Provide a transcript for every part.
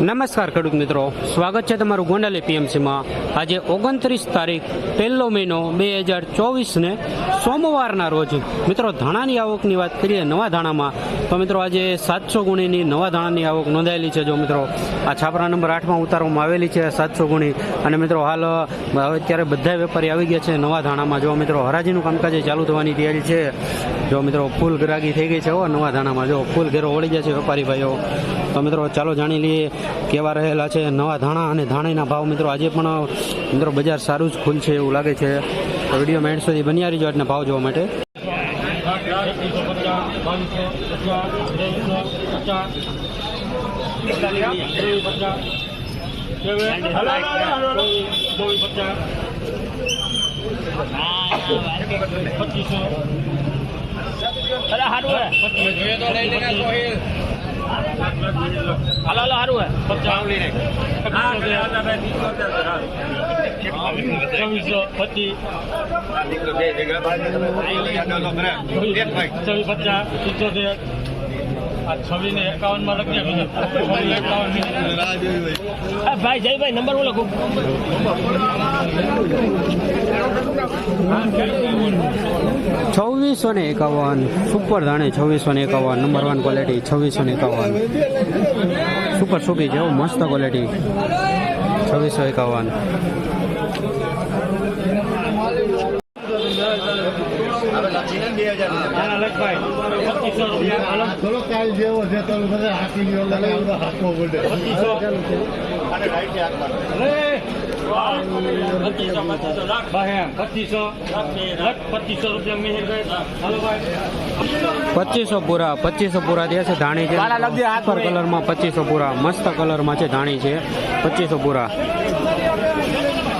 નમસ્કાર ખેડૂત મિત્રો. સ્વાગત છે તમારું ગોંડલ એપીએમસીમાં આજે ઓગણત્રીસ તારીખ, પહેલો મહિનો બે હજાર ચોવીસને સોમવારના રોજ. મિત્રો, ધાણાની આવકની વાત કરીએ નવા ધાણામાં, તો મિત્રો, આજે સાતસો ગુણીની નવા ધાણાની આવક નોંધાયેલી છે જો મિત્રો. આ છાપરા નંબર આઠમાં ઉતારવામાં આવેલી છે સાતસો ગુણી. અને મિત્રો, હાલ, હવે અત્યારે બધા વેપારી આવી ગયા છે નવા ધાણામાં. જો મિત્રો, હરાજીનું કામકાજ ચાલુ થવાની તૈયારી છે. જો મિત્રો ફૂલ ગ્રાહકી થઈ ગઈ છે હો, નવા ધાણામાં. જો ફૂલ ઘેરો વળી ગયા છે વેપારી ભાઈઓ. તો મિત્રો ચાલો જાણી લઈએ કેવા રહેલા છે નવા ધાણા અને ધાણાના ભાવ. મિત્રો આજે પણ, મિત્રો બજાર સારું જ ખુલશે એવું લાગે છે. તો વીડિયો માઇન્ડ સુધી બન્યા રહીજો આજના ભાવ જોવા માટે. પચીસો. હાલો હાલો હારું હે. ચોવીસો પચીસ ચોવીસ પચાસ સિત્તોતેર. છવ્વીસ એકાવન છવ્વીસ એકાવન ભાઈ, નંબર હું લખું છવ્વીસો ને એકાવન, સુપર ધાણે છવ્વીસો ને એકાવન નંબર વન ક્વોલિટી છવ્વીસો ને એકાવન. સુપર સુકી જેવો મસ્ત ક્વોલિટી છવ્વીસો એકાવન નાના લખભાઈ પચીસો રૂપિયા હાલો થોડો કાલ જેવો છે તો બધા હાકી ગયો હાકવો પડે પચીસો પૂરા પચીસો પૂરા થયા છે. ધાણી છે કલરમાં પચીસો પૂરા મસ્ત કલરમાં છે ધાણી છે. પચીસો પૂરા.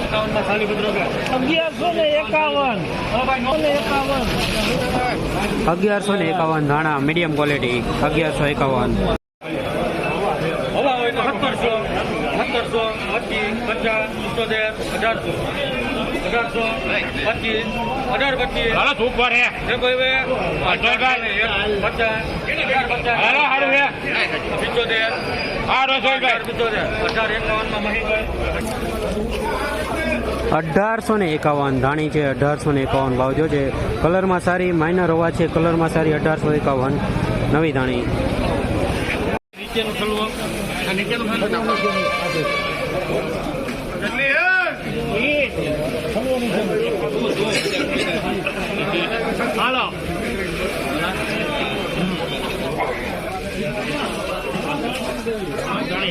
એકાવનમાં ખાલી બધું અગિયારસો ને એકાવન એકાવન અગિયારસો ને એકાવન ધાણા મીડિયમ ક્વોલિટી અગિયારસો એકાવન સત્તરસો સત્તરસો પચીસ પચાસ સિત્તોતેર અઢારસો અઢારસો પચીસ અઢાર પચીસ હાલો ધૂપ ભરે પચાસ સિત્તોતેર સિત્તોતેર અઢાર એકાવનમાં મહીભાઈ અઢારસો ને એકાવન, ધાણી છે અઢારસો ને એકાવન ભાવ જો છે કલરમાં સારી માઇનર હોવા છે કલરમાં સારી અઢારસો એકાવન, નવી ધાણી. નીચેનું થલું આ નીચેનું થલું હાલો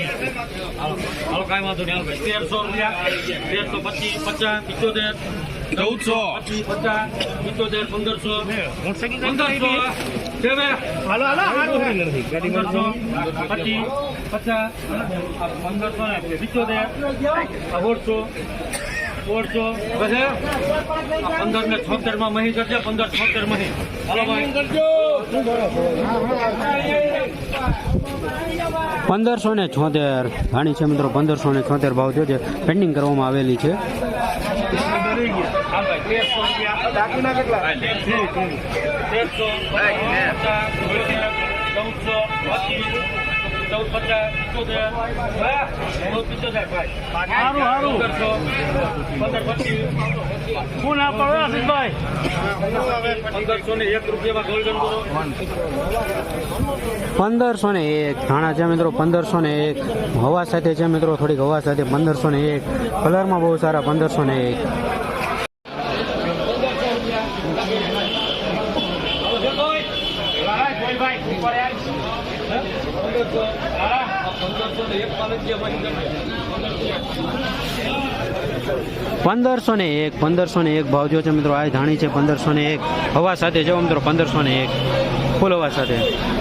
હાલો કાંઈ વાંધો નહીં હાલો તેરસો રૂપિયા તેરસો પચીસ પચાસ પિત્તોતેર ચૌદસો. પચીસ પિત્તોતેર પંદરસો પંદરસો હાલો હાલો પંદરસો પચીસ પચાસ પંદરસો ને પિત્તોતેર સોળસો પછી પંદર ને છોતેરમાં મહી કરજે પંદર છોતેર મહી. હાલો ભાઈ. પંદરસો ને છોતેર. ઘાણી છે મિત્રો, પંદરસો ને છોતેર ભાવ થયો છે. પેન્ડિંગ કરવામાં આવેલી છે. ચૌદ પચાસ સારું સારું પંદરસો શું ના પડે આશીષભાઈ? પંદરસો ને એક. રૂપિયામાં ગોલ્ડન પંદરસો ને એક ધાણા છે મિત્રો પંદરસો ને એક. હવા સાથે છે મિત્રો થોડીક હવા સાથે પંદરસો ને એક. કલરમાં બહુ સારા પંદરસો ને એક. પંદરસો ને એક, પંદરસો ને એક ભાવ જો છે મિત્રો, આ ધાણી છે પંદરસો ને એક. હવા સાથે જો મિત્રો, પંદરસો ને એક. ફૂલ હવા સાથે.